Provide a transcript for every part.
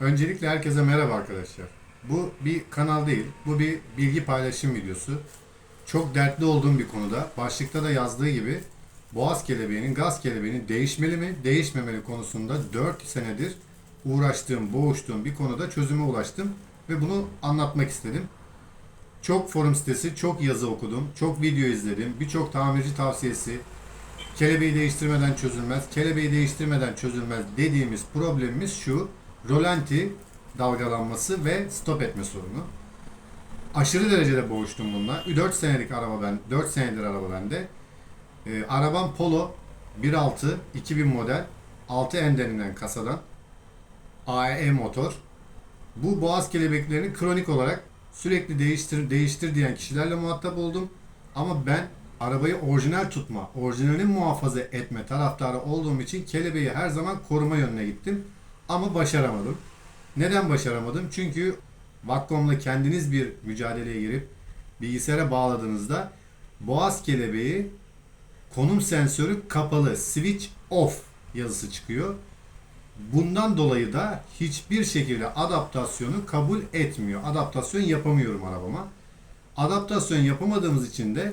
Öncelikle herkese merhaba arkadaşlar. Bu bir kanal değil, bu bir bilgi paylaşım videosu. Çok dertli olduğum bir konuda, başlıkta da yazdığı gibi boğaz kelebeğinin, gaz kelebeğinin değişmeli mi, değişmemeli konusunda 4 senedir uğraştığım, boğuştuğum bir konuda çözüme ulaştım ve bunu anlatmak istedim. Çok forum sitesi, çok yazı okudum, çok video izledim, birçok tamirci tavsiyesi, kelebeği değiştirmeden çözülmez, kelebeği değiştirmeden çözülmez dediğimiz problemimiz şu. Rolanti dalgalanması ve stop etme sorunu. Aşırı derecede boğuştum bununla. 4 senelik araba ben, 4 senedir araba bende. Ee, arabam Polo 1.6 2000 model 6 en denilen kasadan AE motor. Bu boğaz kelebeklerini kronik olarak sürekli değiştir değiştir diyen kişilerle muhatap oldum. Ama ben arabayı orijinal tutma, orijinalini muhafaza etme taraftarı olduğum için kelebeği her zaman koruma yönüne gittim. Ama başaramadım. Neden başaramadım? Çünkü Vakkom'la kendiniz bir mücadeleye girip bilgisayara bağladığınızda boğaz kelebeği konum sensörü kapalı, switch off yazısı çıkıyor. Bundan dolayı da hiçbir şekilde adaptasyonu kabul etmiyor. Adaptasyon yapamıyorum arabama. Adaptasyon yapamadığımız için de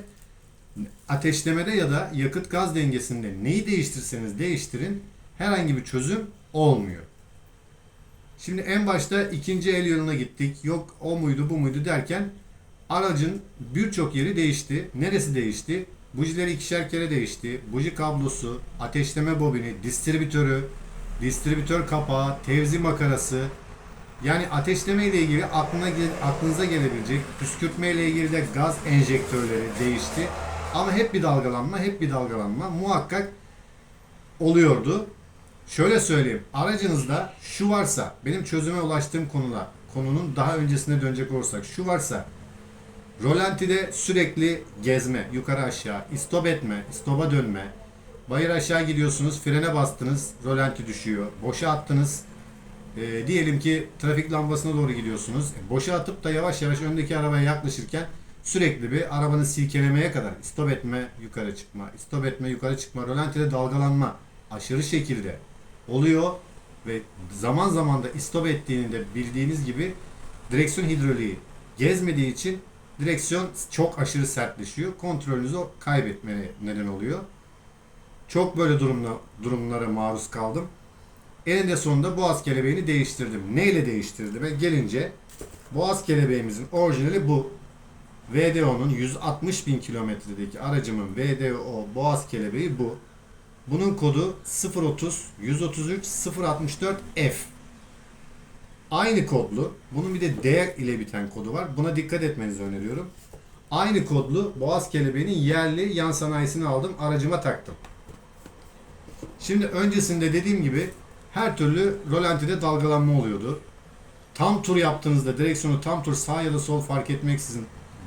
ateşlemede ya da yakıt gaz dengesinde neyi değiştirseniz değiştirin herhangi bir çözüm olmuyor. Şimdi en başta ikinci el yoluna gittik. Yok o muydu bu muydu derken aracın birçok yeri değişti. Neresi değişti? Bujileri ikişer kere değişti. Buji kablosu, ateşleme bobini, distribütörü, distribütör kapağı, tevzi makarası. Yani ateşleme ile ilgili aklına aklınıza gelebilecek püskürtme ile ilgili de gaz enjektörleri değişti. Ama hep bir dalgalanma, hep bir dalgalanma muhakkak oluyordu. Şöyle söyleyeyim. Aracınızda şu varsa, benim çözüme ulaştığım konuda, konunun daha öncesine dönecek olursak şu varsa rolantide sürekli gezme, yukarı aşağı, istop etme, istoba dönme, bayır aşağı gidiyorsunuz, frene bastınız, rolanti düşüyor, boşa attınız, Ee, diyelim ki trafik lambasına doğru gidiyorsunuz, E, boşa atıp da yavaş yavaş öndeki arabaya yaklaşırken sürekli bir arabanı silkelemeye kadar istop etme, yukarı çıkma, istop etme, yukarı çıkma, rolantide dalgalanma aşırı şekilde oluyor ve zaman zaman da istop ettiğinde bildiğiniz gibi direksiyon hidroliği gezmediği için direksiyon çok aşırı sertleşiyor. Kontrolünüzü kaybetmeye neden oluyor. Çok böyle durumla, durumlara maruz kaldım. Eninde sonunda boğaz kelebeğini değiştirdim. Neyle değiştirdim? Ve gelince boğaz kelebeğimizin orijinali bu. VDO'nun 160 bin kilometredeki aracımın VDO boğaz kelebeği bu. Bunun kodu 030 133 064 F. Aynı kodlu. Bunun bir de D ile biten kodu var. Buna dikkat etmenizi öneriyorum. Aynı kodlu boğaz kelebeğinin yerli yan sanayisini aldım. Aracıma taktım. Şimdi öncesinde dediğim gibi her türlü rolantide dalgalanma oluyordu. Tam tur yaptığınızda direksiyonu tam tur sağ ya da sol fark etmeksizin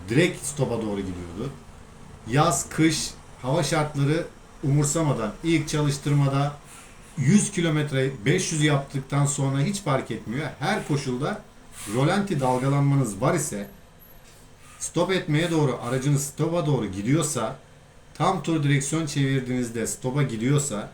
direkt stopa doğru gidiyordu. Yaz, kış, hava şartları umursamadan ilk çalıştırmada 100 kilometre 500 yaptıktan sonra hiç fark etmiyor. Her koşulda rolanti dalgalanmanız var ise stop etmeye doğru aracınız stopa doğru gidiyorsa tam tur direksiyon çevirdiğinizde stopa gidiyorsa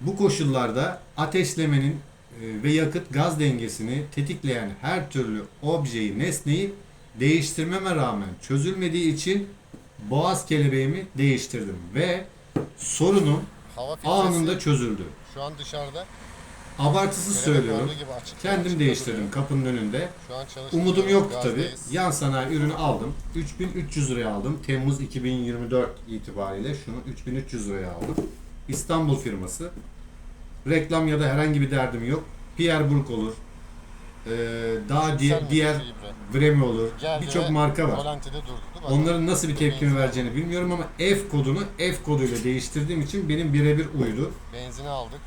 bu koşullarda ateşlemenin e, ve yakıt gaz dengesini tetikleyen her türlü objeyi, nesneyi değiştirmeme rağmen çözülmediği için boğaz kelebeğimi değiştirdim ve sorunum Hava filtresi anında çözüldü. şu an dışarıda. Abartısız söylüyorum. olduğu gibi açık- Kendim açıkta değiştirdim duruyor. kapının önünde. Şu an çalıştırıyoruz, Umudum yoktu tabi. Yan sanayi ürünü aldım. 3300 liraya aldım. Temmuz 2024 itibariyle şunu 3300 liraya aldım. İstanbul firması. Reklam ya da herhangi bir derdim yok. Pierre Brook olur. Ee, daha Sen diğer? Vremi olur. Birçok marka var. Onların nasıl bir tepkimi vereceğini bilmiyorum ama F kodunu F koduyla değiştirdiğim için benim birebir uydu. Benzini aldık.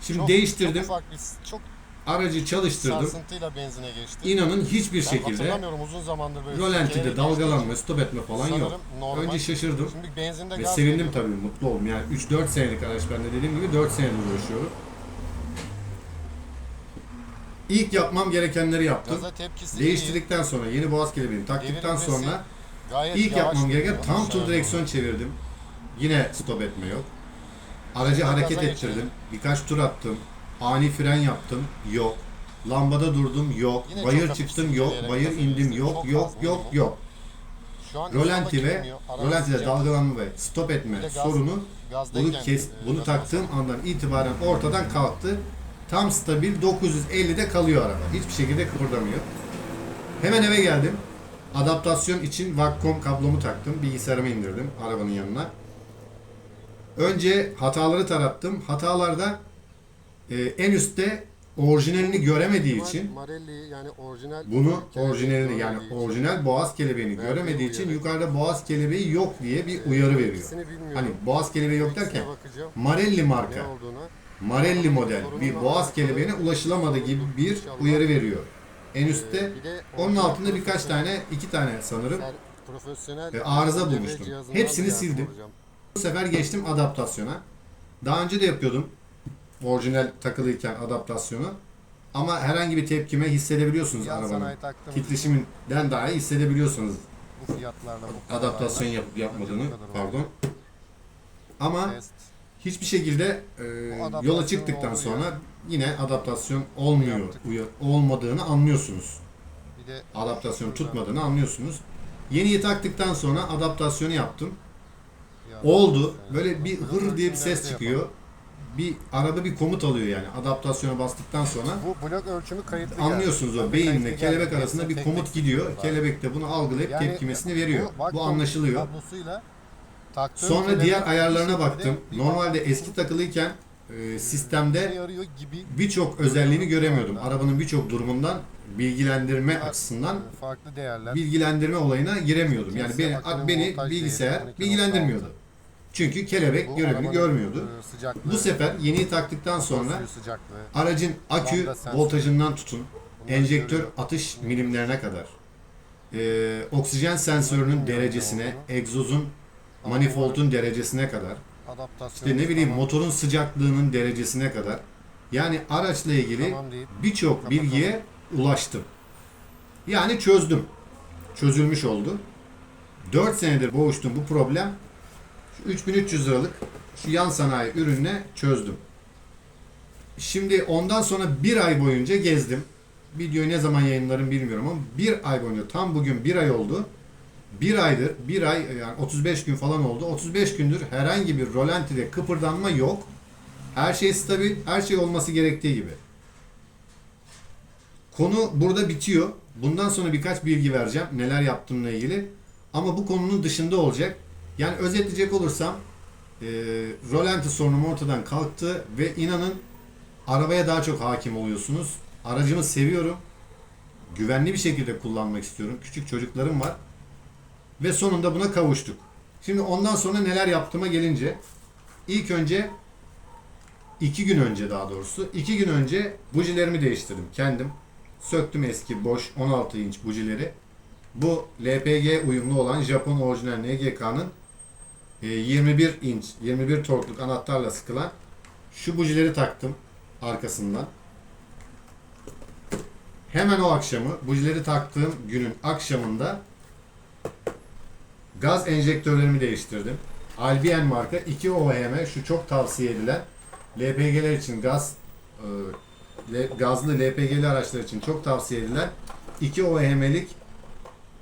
Şimdi Çok- değiştirdim. Çok ufak bir çok Aracı çalıştırdım. sarsıntıyla benzine geçti. İnanın hiçbir ben şekilde uzun zamandır böyle rolantide dalgalanma, stop etme falan yok. normal. Önce şaşırdım Şimdi benzinde ve sevindim tabii, mutlu oldum. Yani 3-4 senelik araç bende dediğim gibi 4 senedir uğraşıyorum. İlk yapmam gerekenleri yaptım. Değiştirdikten sonra yeni boğaz kelebeğini taktıktan sonra ilk yapmam gereken tam tur direksiyon çevirdim. Yine stop etme yok. Aracı hareket ettirdim. Birkaç tur attım. Ani fren yaptım. Yok. Lambada durdum yok. Yine bayır çıktım yok. Bayır indim yok yok yok yok. Şu an Rolanti ve rolantide sıcak. dalgalanma ve stop etme sorunu bunu kes e, bunu taktığım andan itibaren ortadan kalktı. Tam stabil 950'de kalıyor araba. Hiçbir şekilde kıpırdamıyor. Hemen eve geldim. Adaptasyon için Vacom kablomu taktım. Bilgisayarımı indirdim arabanın yanına. Önce hataları tarattım. Hatalarda e, en üstte orijinalini göremediği için Marelli yani orijinal bunu orijinalini yani orijinal boğaz kelebeğini göremediği için yukarıda boğaz kelebeği yok diye bir uyarı veriyor. Hani boğaz kelebeği yok derken. Marelli marka. Marelli model bir boğaz kelebeğine ulaşılamadı gibi bir uyarı veriyor. En üstte onun altında birkaç tane, iki tane sanırım. E, arıza bulmuştum. Hepsini sildim. Bu sefer geçtim adaptasyona. Daha önce de yapıyordum. Orijinal takılıyken adaptasyonu. Ama herhangi bir tepkime hissedebiliyorsunuz arabanın. Titreşiminden daha iyi hissedebiliyorsunuz bu fiyatlarla bu adaptasyon yapıp yapmadığını. Pardon. Ama. Hiçbir şekilde e, yola çıktıktan sonra yine adaptasyon olmuyor, uya- olmadığını anlıyorsunuz. Bir de Adaptasyon tutmadığını anlıyorsunuz. Yeniyi taktıktan sonra adaptasyonu yaptım. ya- Oldu. Yani Böyle bir hır diye bir ses çıkıyor. Bir araba bir komut alıyor yani. Adaptasyona bastıktan sonra Bu blok ölçümü kayıtlı anlıyorsunuz geldi. o beyinle kelebek arasında bir komut gidiyor. Kelebek de bunu algılayıp Yani tepkimesini veriyor. Bu Vacuum anlaşılıyor. kablosuyla taktığım Sonra diğer ayarlarına baktım. Normalde eski takılıyken e, sistemde yarıyor gibi birçok özelliğini göremiyordum. Arabanın birçok durumundan bilgilendirme açısından farklı değerler. bilgilendirme olayına giremiyordum. Yani beni, beni bilgisayar değeri 12.6. bilgilendirmiyordu. Çünkü kelebek görevini görmüyordu. e, Bu sefer yeniyi taktıktan sonra aracın akü voltajından tutun, enjektör atış milimlerine kadar, e, oksijen sensörünün derecesine, egzozun manifoldun derecesine kadar, Adaptasyon. işte ne bileyim tamam, motorun sıcaklığının derecesine kadar. Yani araçla ilgili tamam birçok bilgiye ulaştım. Yani çözdüm. Çözülmüş oldu. 4 senedir boğuştum bu problem. Şu 3300 liralık şu yan sanayi ürünle çözdüm. Şimdi ondan sonra bir ay boyunca gezdim. Videoyu ne zaman yayınlarım bilmiyorum ama bir ay boyunca tam bugün bir ay oldu. Bir aydır, bir ay yani 35 gün falan oldu. 35 gündür herhangi bir rolantide kıpırdanma yok. Her şey stabil, her şey olması gerektiği gibi. Konu burada bitiyor. Bundan sonra birkaç bilgi vereceğim neler yaptığımla ilgili. Ama bu konunun dışında olacak. Yani özetleyecek olursam e, rolanti sorunum ortadan kalktı ve inanın arabaya daha çok hakim oluyorsunuz. Aracımı seviyorum. Güvenli bir şekilde kullanmak istiyorum. Küçük çocuklarım var. Ve sonunda buna kavuştuk. Şimdi ondan sonra neler yaptığıma gelince ilk önce iki gün önce daha doğrusu iki gün önce bujilerimi değiştirdim kendim. Söktüm eski boş 16 inç bujileri. Bu LPG uyumlu olan Japon orijinal NGK'nın e, 21 inç 21 torkluk anahtarla sıkılan şu bujileri taktım arkasından. Hemen o akşamı bujileri taktığım günün akşamında gaz enjektörlerimi değiştirdim. Albion marka 2 OHM şu çok tavsiye edilen LPG'ler için gaz e, gazlı LPG'li araçlar için çok tavsiye edilen 2 OHM'lik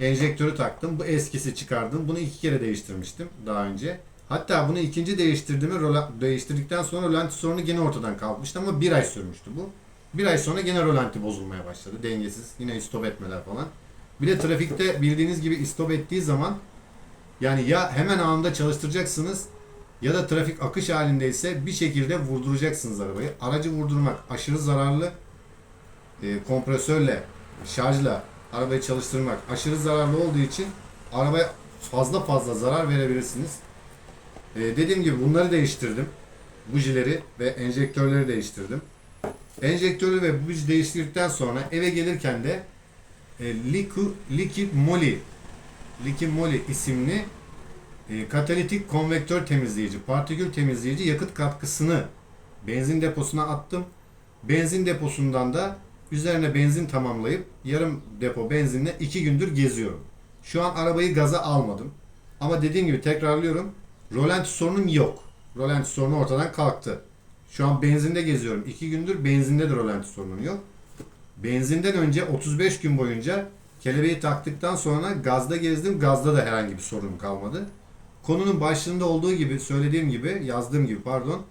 enjektörü taktım. Bu eskisi çıkardım. Bunu iki kere değiştirmiştim daha önce. Hatta bunu ikinci değiştirdiğimi değiştirdikten sonra rolanti sorunu gene ortadan kalkmıştı ama bir ay sürmüştü bu. Bir ay sonra gene rolanti bozulmaya başladı. Dengesiz. Yine istop etmeler falan. Bir de trafikte bildiğiniz gibi istop ettiği zaman yani ya hemen anında çalıştıracaksınız ya da trafik akış halindeyse bir şekilde vurduracaksınız arabayı. Aracı vurdurmak aşırı zararlı. E, kompresörle, şarjla arabayı çalıştırmak aşırı zararlı olduğu için arabaya fazla fazla zarar verebilirsiniz. E, dediğim gibi bunları değiştirdim. Bujileri ve enjektörleri değiştirdim. Enjektörü ve buji değiştirdikten sonra eve gelirken de e, Liqui- Liquid Moly Liquid Moly isimli e, katalitik konvektör temizleyici, partikül temizleyici yakıt katkısını benzin deposuna attım. Benzin deposundan da üzerine benzin tamamlayıp yarım depo benzinle iki gündür geziyorum. Şu an arabayı gaza almadım. Ama dediğim gibi tekrarlıyorum. Rolanti sorunum yok. Rolanti sorunu ortadan kalktı. Şu an benzinde geziyorum. İki gündür benzinde de rolanti sorunum yok. Benzinden önce 35 gün boyunca kelebeği taktıktan sonra gazda gezdim. Gazda da herhangi bir sorun kalmadı. Konunun başlığında olduğu gibi, söylediğim gibi, yazdığım gibi pardon.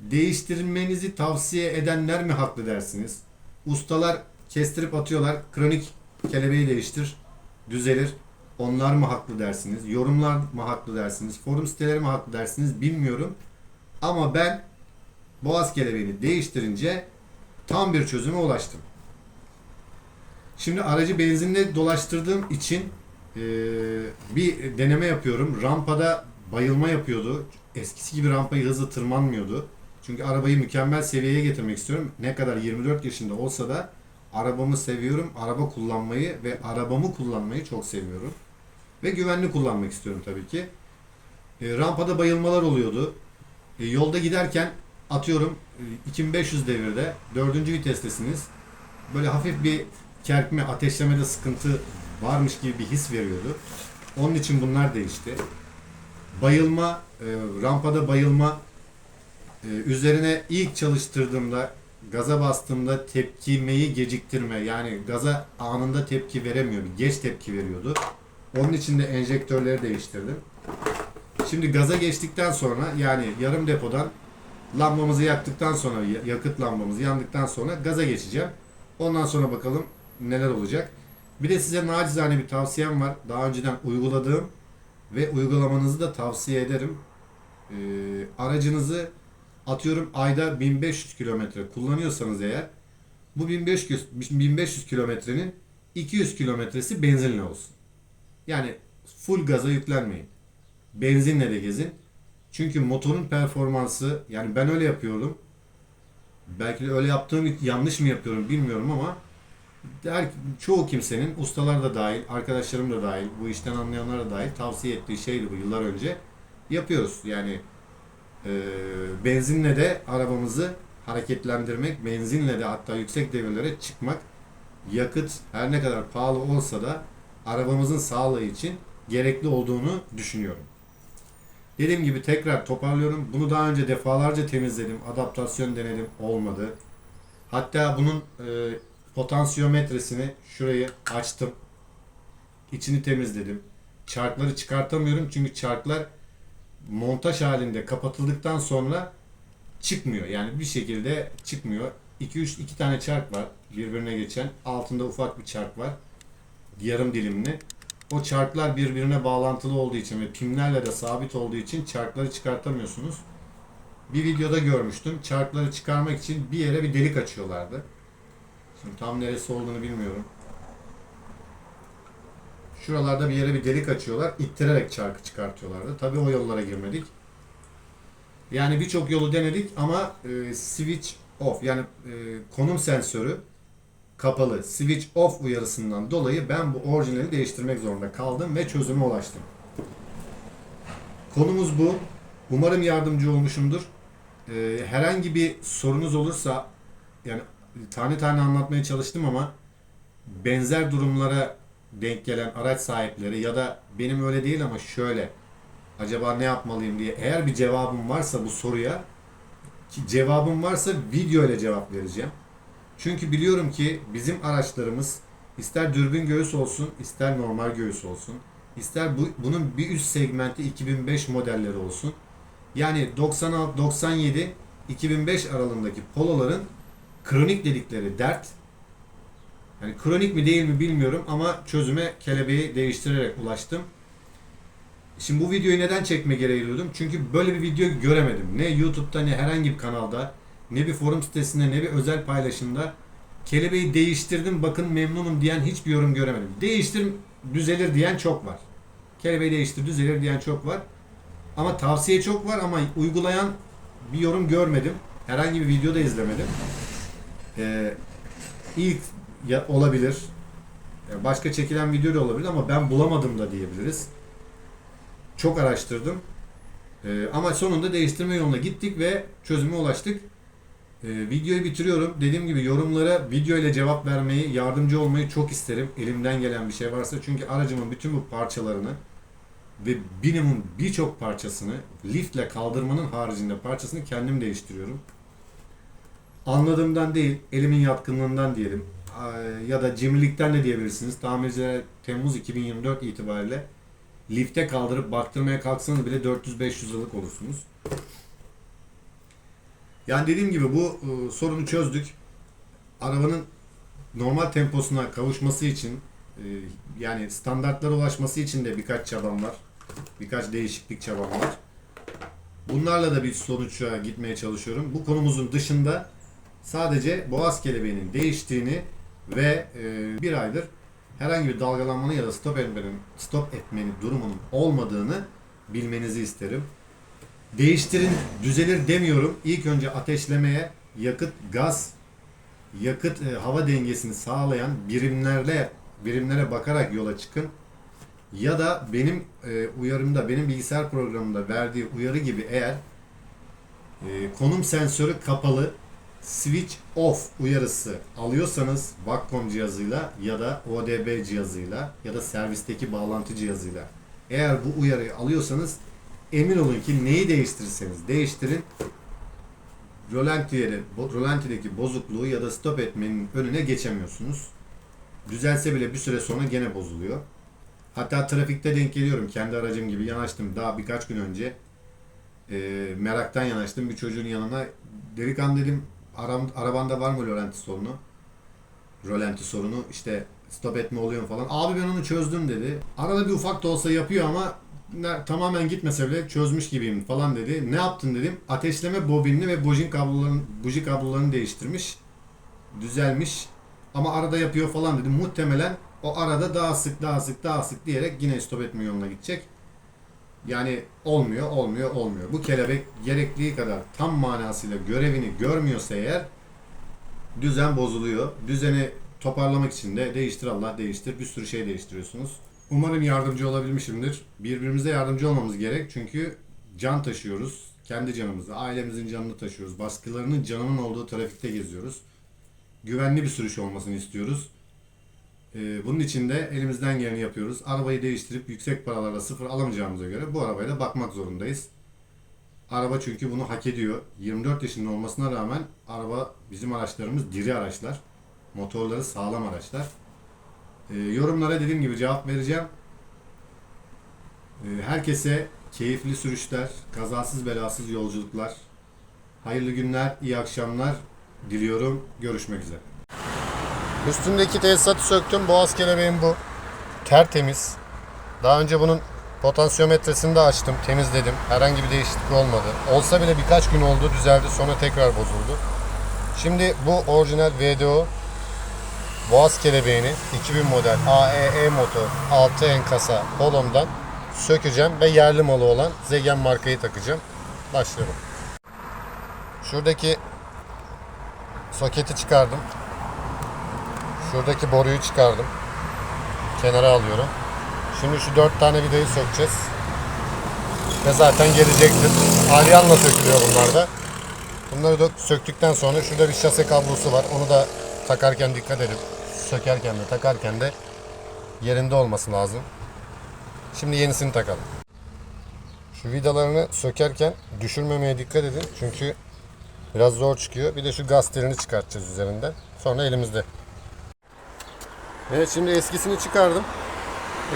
Değiştirmenizi tavsiye edenler mi haklı dersiniz? Ustalar kestirip atıyorlar. Kronik kelebeği değiştir, düzelir. Onlar mı haklı dersiniz? Yorumlar mı haklı dersiniz? Forum siteleri mi haklı dersiniz? Bilmiyorum. Ama ben boğaz kelebeğini değiştirince tam bir çözüme ulaştım. Şimdi aracı benzinle dolaştırdığım için eee, bir deneme yapıyorum. Rampada bayılma yapıyordu. Eskisi gibi rampayı hızlı tırmanmıyordu. Çünkü arabayı mükemmel seviyeye getirmek istiyorum. Ne kadar 24 yaşında olsa da arabamı seviyorum. Araba kullanmayı ve arabamı kullanmayı çok seviyorum. Ve güvenli kullanmak istiyorum tabii ki. E, rampada bayılmalar oluyordu. E, yolda giderken atıyorum e, 2500 devirde 4. vitestesiniz. Böyle hafif bir kerpme, ateşlemede sıkıntı varmış gibi bir his veriyordu. Onun için bunlar değişti. Bayılma, e, rampada bayılma e, üzerine ilk çalıştırdığımda gaza bastığımda tepkimeyi geciktirme yani gaza anında tepki veremiyor. bir Geç tepki veriyordu. Onun için de enjektörleri değiştirdim. Şimdi gaza geçtikten sonra yani yarım depodan lambamızı yaktıktan sonra ya- yakıt lambamız yandıktan sonra gaza geçeceğim. Ondan sonra bakalım neler olacak. Bir de size nacizane bir tavsiyem var. Daha önceden uyguladığım ve uygulamanızı da tavsiye ederim. Ee, aracınızı atıyorum ayda 1500 kilometre kullanıyorsanız eğer bu 1500 1500 kilometrenin 200 kilometresi benzinle olsun. Yani full gaza yüklenmeyin. Benzinle de gezin. Çünkü motorun performansı yani ben öyle yapıyorum. Belki de öyle yaptığım yanlış mı yapıyorum bilmiyorum ama her, çoğu kimsenin ustalar da dahil, arkadaşlarım da dahil, bu işten anlayanlar da dahil tavsiye ettiği şeydi bu yıllar önce. Yapıyoruz. Yani e, benzinle de arabamızı hareketlendirmek, benzinle de hatta yüksek devirlere çıkmak, yakıt her ne kadar pahalı olsa da arabamızın sağlığı için gerekli olduğunu düşünüyorum. Dediğim gibi tekrar toparlıyorum. Bunu daha önce defalarca temizledim. Adaptasyon denedim. Olmadı. Hatta bunun e, potansiyometresini şurayı açtım. İçini temizledim. Çarkları çıkartamıyorum çünkü çarklar montaj halinde kapatıldıktan sonra çıkmıyor. Yani bir şekilde çıkmıyor. 2 3 2 tane çark var birbirine geçen. Altında ufak bir çark var. Yarım dilimli. O çarklar birbirine bağlantılı olduğu için ve pimlerle de sabit olduğu için çarkları çıkartamıyorsunuz. Bir videoda görmüştüm. Çarkları çıkarmak için bir yere bir delik açıyorlardı. Şimdi tam neresi olduğunu bilmiyorum. Şuralarda bir yere bir delik açıyorlar. ittirerek çarkı çıkartıyorlardı. Tabii o yollara girmedik. Yani birçok yolu denedik ama e, switch off yani e, konum sensörü kapalı switch off uyarısından dolayı ben bu orijinali değiştirmek zorunda kaldım ve çözüme ulaştım. Konumuz bu. Umarım yardımcı olmuşumdur. Ee, herhangi bir sorunuz olursa yani tane tane anlatmaya çalıştım ama benzer durumlara denk gelen araç sahipleri ya da benim öyle değil ama şöyle acaba ne yapmalıyım diye eğer bir cevabım varsa bu soruya ki cevabım varsa video ile cevap vereceğim. Çünkü biliyorum ki bizim araçlarımız ister dürbün göğüs olsun, ister normal göğüs olsun, ister bu, bunun bir üst segmenti 2005 modelleri olsun. Yani 96, 97, 2005 aralığındaki poloların kronik dedikleri dert. Yani kronik mi değil mi bilmiyorum ama çözüme kelebeği değiştirerek ulaştım. Şimdi bu videoyu neden çekme gereği duydum? Çünkü böyle bir video göremedim. Ne YouTube'da ne herhangi bir kanalda ne bir forum sitesinde ne bir özel paylaşımda kelebeği değiştirdim bakın memnunum diyen hiçbir yorum göremedim. Değiştir düzelir diyen çok var. Kelebeği değiştir düzelir diyen çok var. Ama tavsiye çok var ama uygulayan bir yorum görmedim. Herhangi bir video da izlemedim. Ee, ilk ya, olabilir. Ee, Başka çekilen video da olabilir ama ben bulamadım da diyebiliriz. Çok araştırdım. Ee, ama sonunda değiştirme yoluna gittik ve çözüme ulaştık. Ee, videoyu bitiriyorum. Dediğim gibi yorumlara video ile cevap vermeyi, yardımcı olmayı çok isterim. Elimden gelen bir şey varsa. Çünkü aracımın bütün bu parçalarını ve minimum birçok parçasını liftle kaldırmanın haricinde parçasını kendim değiştiriyorum. Anladığımdan değil, elimin yatkınlığından diyelim. Ee, Ya da cimrilikten de diyebilirsiniz. Tamircilere Temmuz 2024 itibariyle lifte kaldırıp baktırmaya kalksanız bile 400-500 liralık olursunuz. Yani dediğim gibi bu e, sorunu çözdük. Arabanın normal temposuna kavuşması için e, yani standartlara ulaşması için de birkaç çabam var. Birkaç değişiklik çabam var. Bunlarla da bir sonuça gitmeye çalışıyorum. Bu konumuzun dışında sadece boğaz kelebeğinin değiştiğini ve e, bir aydır herhangi bir dalgalanmanın ya da stop etmenin, stop etmenin durumunun olmadığını bilmenizi isterim. Değiştirin, düzelir demiyorum. İlk önce ateşlemeye yakıt, gaz, yakıt e, hava dengesini sağlayan birimlerle birimlere bakarak yola çıkın. Ya da benim e, uyarımda, benim bilgisayar programında verdiği uyarı gibi eğer e, konum sensörü kapalı switch off uyarısı alıyorsanız Vacom cihazıyla ya da ODB cihazıyla ya da servisteki bağlantı cihazıyla eğer bu uyarıyı alıyorsanız emin olun ki neyi değiştirirseniz değiştirin rölantiyede, bo- rölantideki bozukluğu ya da stop etmenin önüne geçemiyorsunuz. Düzelse bile bir süre sonra gene bozuluyor. Hatta trafikte denk geliyorum. Kendi aracım gibi yanaştım. Daha birkaç gün önce e, meraktan yanaştım. Bir çocuğun yanına. Delikanlı dedim aram, arabanda var mı rölanti sorunu? Rölanti sorunu. İşte stop etme oluyor mu falan. Abi ben onu çözdüm dedi. Arada bir ufak da olsa yapıyor ama ne- tamamen gitmese bile çözmüş gibiyim falan dedi. Ne yaptın dedim. Ateşleme bobinini ve bujin kablolarını, buji kablolarını değiştirmiş. Düzelmiş. Ama arada yapıyor falan dedim. Muhtemelen o arada daha sık daha sık daha sık diyerek yine stop etme yoluna gidecek. Yani olmuyor, olmuyor, olmuyor. Bu kelebek gerektiği kadar tam manasıyla görevini görmüyorsa eğer düzen bozuluyor. Düzeni toparlamak için de değiştir Allah değiştir. Bir sürü şey değiştiriyorsunuz. Umarım yardımcı olabilmişimdir. Birbirimize yardımcı olmamız gerek. Çünkü can taşıyoruz. Kendi canımızı, ailemizin canını taşıyoruz. Baskılarının canının olduğu trafikte geziyoruz. Güvenli bir sürüş olmasını istiyoruz. Ee, bunun için de elimizden geleni yapıyoruz. Arabayı değiştirip yüksek paralarla sıfır alamayacağımıza göre bu arabaya da bakmak zorundayız. Araba çünkü bunu hak ediyor. 24 yaşında olmasına rağmen araba bizim araçlarımız diri araçlar. Motorları sağlam araçlar. Ee, yorumlara dediğim gibi cevap vereceğim. Ee, herkese keyifli sürüşler, kazasız belasız yolculuklar. Hayırlı günler, iyi akşamlar diliyorum. Görüşmek üzere. Üstündeki tesisatı söktüm. Boğaz kelebeğim bu. Tertemiz. Daha önce bunun potansiyometresini de açtım. Temizledim. Herhangi bir değişiklik olmadı. Olsa bile birkaç gün oldu. Düzeldi. Sonra tekrar bozuldu. Şimdi bu orijinal VDO Boğaz kelebeğini 2000 model AEE motor 6 en kasa Polom'dan sökeceğim ve yerli malı olan Zegen markayı takacağım. Başlıyorum. Şuradaki soketi çıkardım. Şuradaki boruyu çıkardım. Kenara alıyorum. Şimdi şu dört tane vidayı sökeceğiz. Ve zaten gelecektir. Alyanla sökülüyor bunlar da. Bunları da söktükten sonra şurada bir şase kablosu var. Onu da takarken dikkat edin. Sökerken de takarken de yerinde olması lazım. Şimdi yenisini takalım. Şu vidalarını sökerken düşürmemeye dikkat edin. Çünkü biraz zor çıkıyor. Bir de şu gaz telini çıkartacağız üzerinden. Sonra elimizde. Evet şimdi eskisini çıkardım.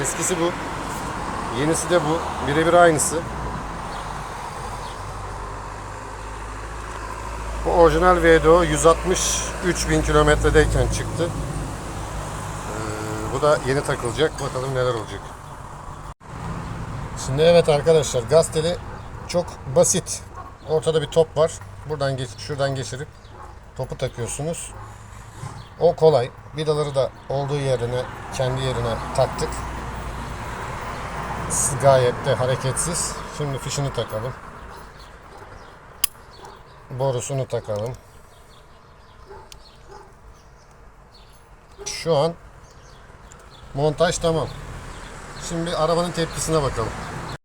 Eskisi bu. Yenisi de bu. Birebir aynısı. Bu orijinal VDO 163 bin kilometredeyken çıktı. Ee, bu da yeni takılacak. Bakalım neler olacak. Şimdi evet arkadaşlar gaz teli çok basit. Ortada bir top var. Buradan geç, şuradan geçirip topu takıyorsunuz. O kolay. Vidaları da olduğu yerine, kendi yerine taktık. Gayet de hareketsiz. Şimdi fişini takalım. Borusunu takalım. Şu an montaj tamam. Şimdi arabanın tepkisine bakalım.